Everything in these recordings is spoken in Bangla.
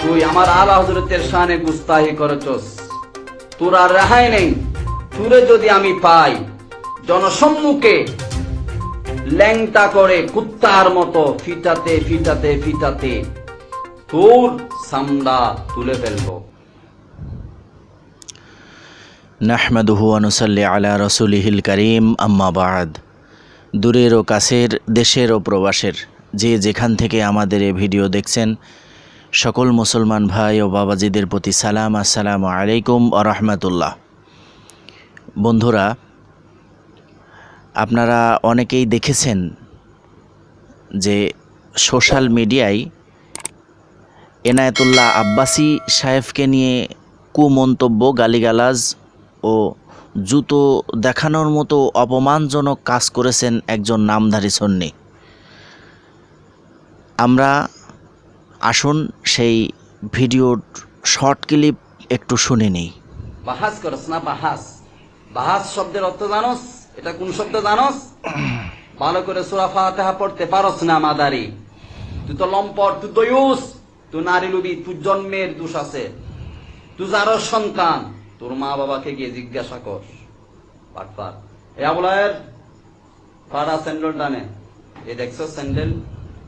তুই আমার আলা হজরতের শানে গুস্তাহি করেছস। তোর আর রেহাই নেই, তুরে যদি আমি পাই, জনসম্মুখে ল্যাংটা করে কুত্তার মতো ফিটাতে ফিটাতে ফিটাতে তোর সামদা তুলে ফেলব। নাহমাদুহু আনুসাল্লি আলা রসুলিহিল করিম, আম্মা বাদ। দূরের ও কাছের, দেশের ও প্রবাসের। যে যেখান থেকে আমাদের এ ভিডিও দেখছেন, সকল মুসলমান ভাই ও বাবাজিদের প্রতি সালাম, আসসালামু আলাইকুম ও রহমতুল্লাহ। বন্ধুরা, আপনারা অনেকেই দেখেছেন যে সোশ্যাল মিডিয়ায় এনায়েতুল্লাহ আব্বাসি সাহেবকে নিয়ে কুমন্তব্য, গালিগালাজ ও জুতো দেখানোর মতো অপমানজনক কাজ করেছেন একজন নামধারী সন্নি। আমরা আসুন সেই ভিডিওর শর্ট ক্লিপ একটু শুনে নিই। বাহাস করস না বাহাস। বাহাস শব্দের অর্থ জানোস? এটা কোন শব্দ জানোস? ভালো করে সুরা ফাতিহা পড়তে পারস না মাদারি। তুই তো লম্পট তুই ইউস। তুই নারী লুবি তুই জন্মের দোষ আছে। তুই যার সন্তান তোর মা বাবাকে গিয়ে জিজ্ঞাসা কর। পাট পাট এ আবলায়ের পাড়া স্যান্ডেল টানে। এ দেখছ স্যান্ডেল?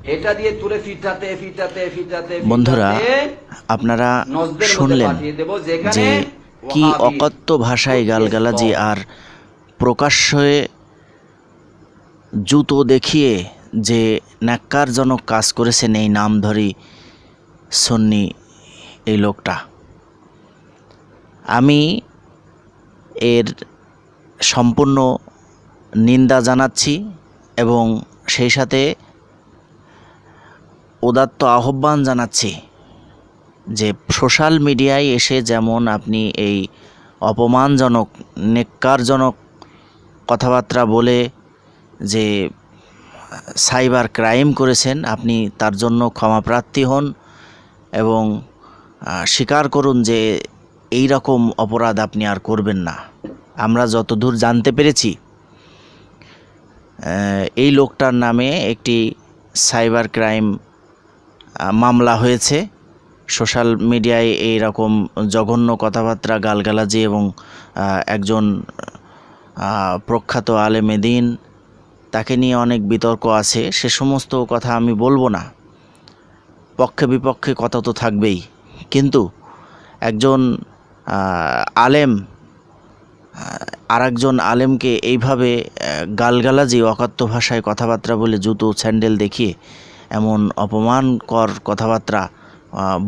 এটা দিয়ে তুলে ফিটাতে ফিটাতে ফিটাতে বন্ধুরা আপনারা শুনলেন যে কি অকথ্য ভাষায় গালগালাজি আর প্রকাশ্যে জুতো দেখিয়ে যে ন্যাক্কারজনক কাজ করেছেন এই নামধরি সন্নি এই লোকটা। আমি এর সম্পূর্ণ নিন্দা জানাচ্ছি এবং সেই সাথে উদাত্ত আহ্বান জানাচ্ছি যে সোশ্যাল মিডিয়ায় এসে যেমন আপনি এই অপমানজনক, নেককারজনক কথাবার্তা বলে যে সাইবার ক্রাইম করেছেন, আপনি তার জন্য ক্ষমাপ্রার্থী হন এবং স্বীকার করুন যে এই রকম অপরাধ আপনি আর করবেন না। আমরা যতদূর জানতে পেরেছি এই লোকটার নামে একটি সাইবার ক্রাইম মামলা হয়েছে। সোশ্যাল মিডিয়ায় এই রকম জঘন্য কথাবার্তা, গালগালাজি এবং একজন প্রখ্যাত আলেমে দিন, তাকে নিয়ে অনেক বিতর্ক আছে। সে সমস্ত কথা আমি বলব না। পক্ষে বিপক্ষে কথা তো থাকবেই। কিন্তু একজন আলেম আর একজন আলেমকে এইভাবে গালগালাজি অকাত্য ভাষায় কথাবার্তা বলে জুতো, স্যান্ডেল দেখিয়ে এমন অপমানকর কথাবার্তা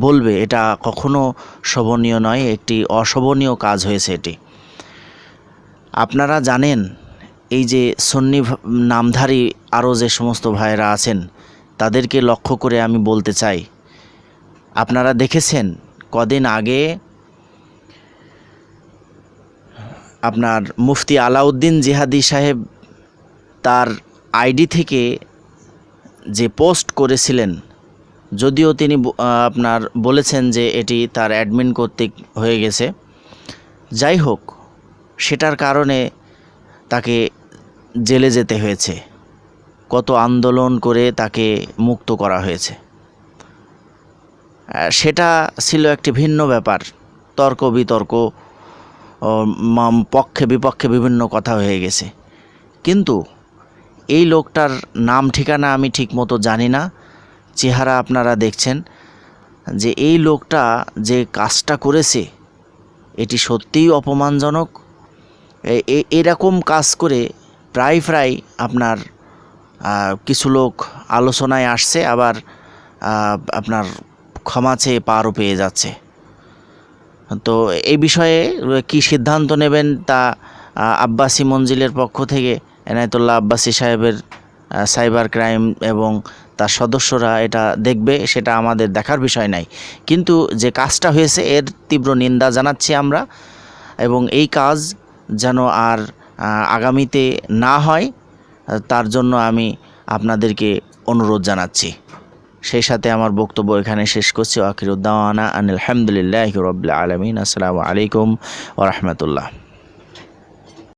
বলবে, এটা কখনো শোভনীয় নয়, একটি অশোভনীয় কাজ হয়েছে এটি। আপনারা জানেন, এই যে সন্নি নামধারী আরও যে সমস্ত ভাইয়েরা আছেন, তাদেরকে লক্ষ্য করে আমি বলতে চাই। আপনারা দেখেছেন, কদিন আগে আপনার মুফতি আলাউদ্দিন জিহাদি সাহেব তার আইডি থেকে যে পোস্ট করেছিলেন, যদিও তিনি আপনার বলেছেন যে এটি তার অ্যাডমিন কর্তৃক হয়ে গেছে। যাই হোক, সেটার কারণে তাকে জেলে যেতে হয়েছে। কত আন্দোলন করে তাকে মুক্ত করা হয়েছে। সেটা ছিল একটি ভিন্ন ব্যাপার। তর্ক বিতর্ক পক্ষে বিপক্ষে বিভিন্ন কথা হয়ে গেছে। কিন্তু এই লোকটার নাম, ঠিকানা আমি ঠিকমতো জানি না। চেহারা আপনারা দেখছেন যে এই লোকটা যে কাজটা করেছে, এটি সত্যিই অপমানজনক। এরকম কাজ করে প্রায় প্রায় আপনার কিছু লোক আলোচনায় আসছে, আবার আপনার ক্ষমা চেয়ে পারও পেয়ে যাচ্ছে। তো এই বিষয়ে কি সিদ্ধান্ত নেবেন তা আব্বাসি মঞ্জিলের পক্ষ থেকে এনায়তুল্লাহ আব্বাসী সাহেবের সাইবার ক্রাইম এবং তার সদস্যরা এটা দেখবে, সেটা আমাদের দেখার বিষয় নাই। কিন্তু যে কাজটা হয়েছে, এর তীব্র নিন্দা জানাচ্ছি আমরা এবং এই কাজ যেন আর আগামীতে না হয়, তার জন্য আমি আপনাদেরকে অনুরোধ জানাচ্ছি। সেই সাথে আমার বক্তব্য এখানে শেষ করছি। আখিরুদ্দাওয়ানা আনিল আলহামদুলিল্লাহ রবিল আলমিন। আসসালামু আলাইকুম ওরহমতুল্লাহ